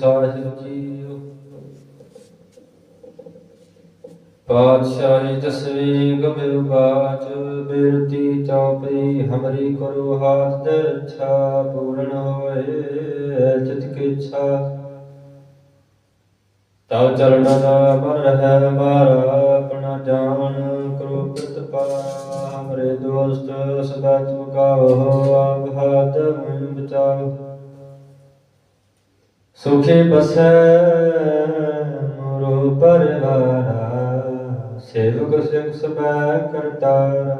ਸਾਹਿਬ JIO ਪਾਤਸ਼ਾਹੀ ਦਸਵੀਂ ਗਮਿ ਬਾਚ ਬਿਰਤੀ ਚੌਪਈ ਹਮਰੀ ਕਰੋ ਹਾਥ ਦੇ ਪੂਰਨ ਹੋਏ ਚਿਤ ਕੀ ਇੱਛਾ। ਤਉ ਚਰਨ ਦਾ ਮਨ ਰਹਿ ਮਾਰਾ ਆਪਣਾ ਜਾਣ ਕਰੋ ਪ੍ਰਤਪਾ। ਹਮਰੇ ਦੋਸਤ, ਸਦਾ ਤੁਕਾਵੋ ਆਪ ਹਾਥ ਮਨ ਬਚਾਓ ਸੁਖੀ ਬਸੈ ਮੋਰੋ ਪਰਵਾਰਾ, ਸੇਵਕ ਸਿਖ ਸਬੈ ਕਰਤਾਰਾ।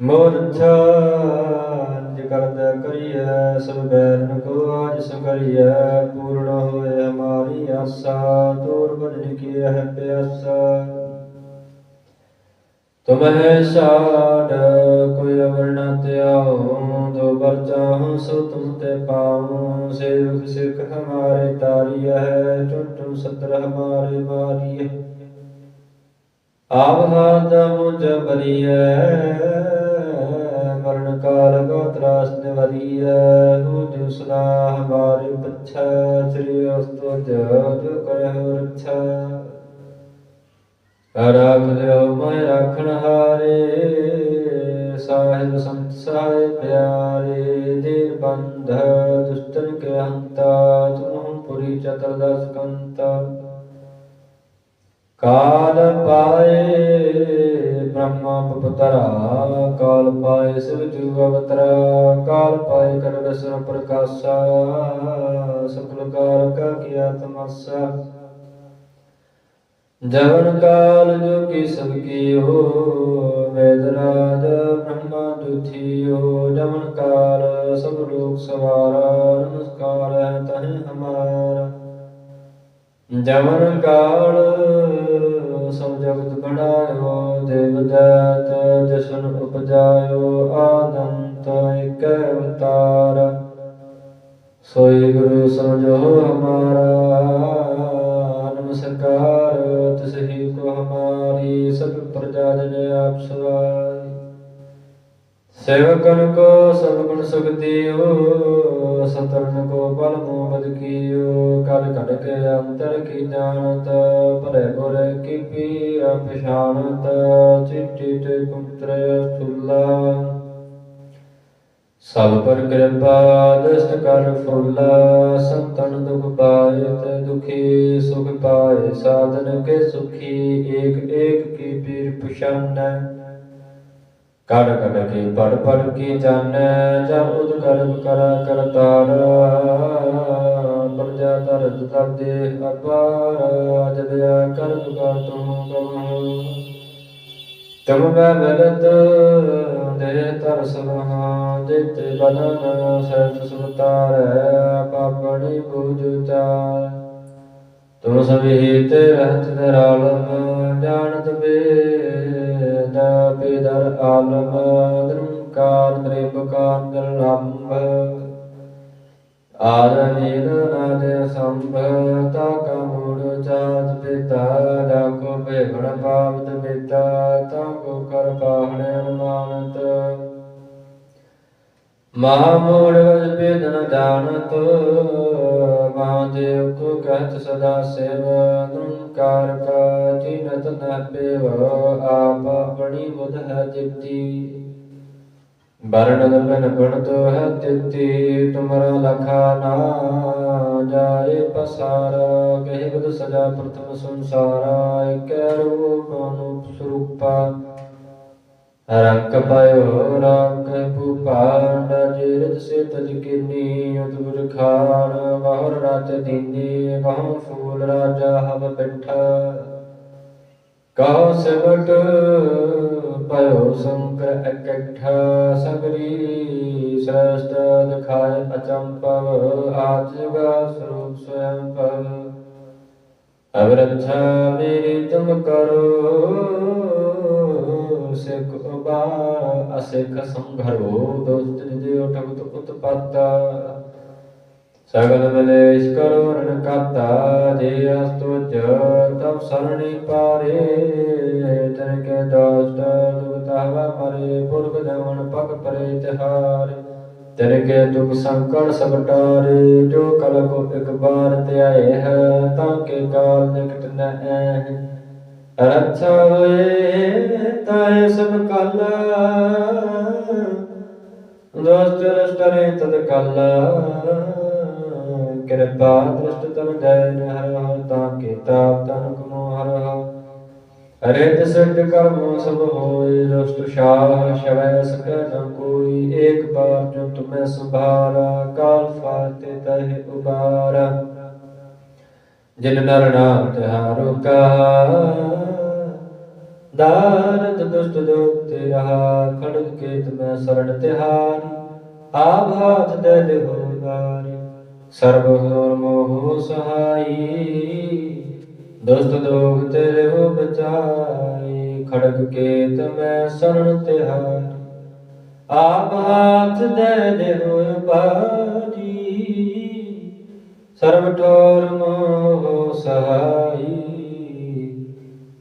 ਮੋਰ ਕਰਦਾ ਕਰੀਐ, ਸਭ ਬੈਰਨ ਕੋ ਆਜ ਸਕਰੀਐ ਪੂਰਨ ਹੋਏ ਹਮਾਰੀ ਆਸਾ, ਦੂਰ ਬਦਨ ਕੀ ਹੈ ਪਿਆਸਾ। ਤੁਮਹਿ ਸਾਡ, ਕੋਈ ਅਵਰ ਨ ਤਿਆਉ ਵਰ ਬਰ ਚਾਹੂੰ ਸੋ ਤੁਮ ਤੇ ਪਾਉ, ਸੇਵਕ ਸਿਖ ਹਮਾਰੇ ਤਾਰੀ ਹੈ, ਟੁਨ ਸਤਰ ਹਮਾਰੇ ਮਾਰੀ ਆਪ ਹਾਦ ਮੁਝ ਮਰਨ ਕਾਲ ਕੋ ਤਰਾਸ ਨਿਵਰੀਐ ਹੋ ਜੋ ਸਦਾ ਹਮਾਰੇ ਪਛਾ, ਸ੍ਰੀ ਅਸਤੁ ਜੋ ਕਰੇ ਰੱਛਾ। ਰਾਖ ਲਿਓ ਮੈਂ ਰਾਖਣ ਹਾਰੇ, ਸਾਹਿਬ ਸੰਤ ਕਾਲ ਪਾਏ ਬ੍ਰਹਮ ਪਪਤਰਾ, ਕਾਲ ਪਾਏ ਸਿਵ ਜੂ ਅਵਤਰਾ, ਕਾਲ ਪਾਏ ਕਰ ਰਸਨ ਪ੍ਰਕਾਸ਼ਾ ਸਕਲ ਕਾਰ ਕਾ ਕੀਆ ਤਮਸਾ ਜਵਨ ਕਾਲ ਜੋ ਕੀ ਸਭ ਕੀਓ ਵੇਦ ਰਾਜ ਬ੍ਰਹਮਾ ਦੁਥੀਓ ਜਵਨ ਕਾਲ ਸਭ ਲੋਕ ਸਵਾਰਾ, ਨਮਸਕਾਰ ਹੈ ਤਹਿ ਹਮਾਰਾ। ਜਵਨ ਕਾਲ, ਸਭ ਜਗਤ ਬਣਾਇਓ, ਦੇਵ ਦਾਤ ਜਸ਼ਨ ਉਪਜਾਇਓ, ਆਨੰਤ ਇਕ ਅਵਤਾਰ। ਸੋਈ ਗੁਰੂ ਸਮਝੋ ਹਮਾਰਾ ਨਮਸਕਾਰ ਤਿਸਹੀ ਕੋ ਹਮਾਰੀ, ਸਭ ਪ੍ਰਜਾ ਜਨ ਆਪ ਸਵਾਈ ਸੇਵਕਨ ਕੋ ਸਭ ਗੁਣ ਸੁਖ ਦਿਓ ਸਤਰਨ ਕੋ ਬਲ ਮੋਬਦ ਕੀਓ, ਕਰ ਘਟ ਕੇ ਅੰਤਰ ਕੀ ਜਾਣਤ, ਭਲੇ ਬੁਰੇ ਕੀ ਪੀਰ ਪਛਾਣਤ, ਚਿੱਟੀ ਤੇ ਕੁੰਤਰ ਸੁਲਾ ਸਭ ਪਰ ਕਿਰਪਾ ਦਸਤ ਕਰ ਫੁੱਲਾ, ਸੰਤਨ ਦੁਖ ਪਾਏ ਤੇ ਦੁਖੀ, ਸੁਖ ਪਾਏ ਸਾਧਨ ਕੇ ਸੁਖੀ, ਏਕ ਏਕ ਕੀ ਪੀਰ ਪਛਾਨੈ। ਕੜ ਕੜ ਕੇ ਪੜ ਪੜ ਕੇ ਜਾਣੈ ਜਬ ਉਦ ਕਰਮ ਕਰਾ ਕਰਤਾਰ ਪ੍ਰਜਾ ਦਰਦ ਦਰਦੇ ਅਪਾਰ ਜਦਿਆ ਕਰਮ ਕਰ ਤੁਮ ਕਮਹੁ ਤਮ ਮੈਂ ਮਿਲਤ, ਦੇ ਤਰ ਸਮਹਾ, ਜਿਤ ਬਨਨ ਸਹਿਤ ਸੁਤਾਰੈ, ਪਾਪਣੀ ਬੂਝ ਚਾਰ ਤੁਮ ਸਭੀ ਤੇ ਰਹਿਤ ਨਿਰਾਲਮ ਜਾਣਤ ਬੇਦ ਬੇਦਰ ਆਲਮ ਨਿਰੰਕਾਰ ਨਿਰਭਕਾਰ ਨਿਰਲੰਭ ਆਰਨੀਨ ਨਾਦ ਸੰਭ ਤਾ ਕਾ ਮੂੜ ਚਾਤ ਪਿਤਾ ਜਾਕੋ ਬੇਗਣ ਪਾਵਤ ਪਿਤਾ ਤਾ ਕੋ ਕਰ ਪਾਹਣੇ ਅਨੁਮਾਨਤ। ਮਹਾਮੂੜ ਵਜ ਬੇਦਨ ਜਾਣਤ ਮਹਾਦੇਵ ਕੋ ਕਹਿਤ ਸਦਾ ਸੇਵ ਨਿਰੰਕਾਰ ਕਾ ਜਿਨਤ ਨ ਪੇਵ, ਆਪ ਆਪਣੀ ਬੁਧ ਹੈ ਜਿਤੀ। ਬਰਣਨ ਬਿਨ ਗੁਣਤ ਹੈ ਤਿਤੀ, ਤੁਮਰਾ ਲਖਾ ਨਾ ਜਾਏ ਪਸਾਰਾ। ਕਹੀ ਬਦ ਸਜਾ ਪ੍ਰਥਮ ਸੰਸਾਰਾ, ਇਕੈ ਰੂਪ ਅਨੂਪ ਸਰੂਪਾ। ਰੰਗ ਪਇਓ, ਰੰਗ ਭੂਪਾਂਡ, ਜਿਰਤ ਸੇ ਤਜ ਕਿਨੀ ਉਦਬੁਰ ਖਾਨ ਬਹੁਰ ਰਾਤ ਦੀਨੀ ਕਹਉ ਫੂਲ ਰਾਜਾ ਹਵ ਬਿਠਾ ਕਹੋ ਸਿਮਟ ਪਇਓ ਸੰਕਰ ਇਕੱਠਾ। ਸਗਰੀ ਸ੍ਰੇਸ਼ਟ ਦਿਖਾਏ ਅਚੰਪਵ ਆਜਗਾ ਸਰੂਪ ਸਵਯੰ ਭਵ ਅਬ ਮੇਰੀ ਤੁਮ ਕਰੋ ਸਿਖ ਉਬਾਰ ਅਸਿਖ ਸੰਘਰੋ ਦੋਸਤ ਜਿਉ ਠਗਤ ਉਤਪਾਤਾ ਸਗਲ ਮਲੇਸ਼ ਕਰੋ ਰਣ ਕਾਤਾ, ਜੇ ਅਸਤੁਜ ਤਬ ਸਰਣੀ ਪਾਰੇ। ਤਨ ਕੇ ਦੋਸਤ ਦੁਗਤਾਵਾ ਮਰੇ ਪੁਰਖ ਜਵਨ ਪਗ ਪਰੇ ਤਿਹਾਰ। ਤੇਰੇ ਕੇ ਦੁਖ ਸੰਕਟ ਸਪਟਾਰੇ ਜੋ ਕਲ ਕੋ ਇਕ ਬਾਰ ਧਿਆਏ ਹੈ, ਤਾਂ ਕੇ ਕਾਲ ਨਿਕਟ ਨ ਐ ਹੋਏ ਤਾਏ ਸਭ ਕਲ। ਦੋਸਤ ਰਸਤਰੇ ਤਦ ਕਲ। ਕਿਰਪਾ ਦ੍ਰਿਸ਼ਟ ਤਨ ਦੈ ਹਰਿ ਤਾਂ ਕੇ ਤਾਪ ਤਨ ਕਮੋ ਹਰਿ ਹਰੇ ਸਿੱਧ ਕਰਮ ਸਭ ਹੋਏ ਰਸਤ ਸ਼ਾਹ ਸ਼ਵੈ ਸਕੈ ਨ ਕੋਈ। ਏਕ ਬਾਰ ਜੋ ਤੁਮੈ ਸੰਭਾਰਾ, ਕਾਲ ਫਾਤੇ ਤਹਿ ਉਬਾਰਾ। ਜਿਨ ਨਰ ਨਾਮ ਤਿਹਾਰੋ ਕਾ ਦਾਰਦ ਦੁਸ਼ਟ ਦੋਖ ਤੇ ਰਹਾ ਖੜਗ ਕੇ ਤੁਮੈ ਸਰਣ ਤਿਹਾਰੀ। ਆਭ ਹਾਥ ਦੇ ਲਿਹੋ ਗਾਰੀ ਸਰਬ ਹੋਰ ਮੋਹ ਸਹਾਈ। ਦੁਸ਼ਟ ਦੋਖ ਤੇਰੇ ਹੋ ਬਚਾਈ ਖੜਗ ਕੇ ਮੈਂ ਸਰਣ ਤਿਹਾਰੀ। ਆਪ ਹਾਥ ਦੇ ਦੇਹੋ ਬਾਜੀ, ਸਰਬ ਠੋਰ ਮੋਹ ਸਹਾਈ।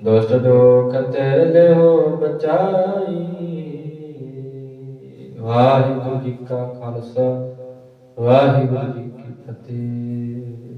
ਦੁਸ਼ਟ ਦੋਖ ਤੇ ਲਿਓ ਬਚਾਈ। ਵਾਹਿਗੁਰੂ ਜੀ ਕਾ ਖਾਲਸਾ ਵਾਹਿਗੁਰੂ ਜੀ ਕੀ ਫਤਿਹ।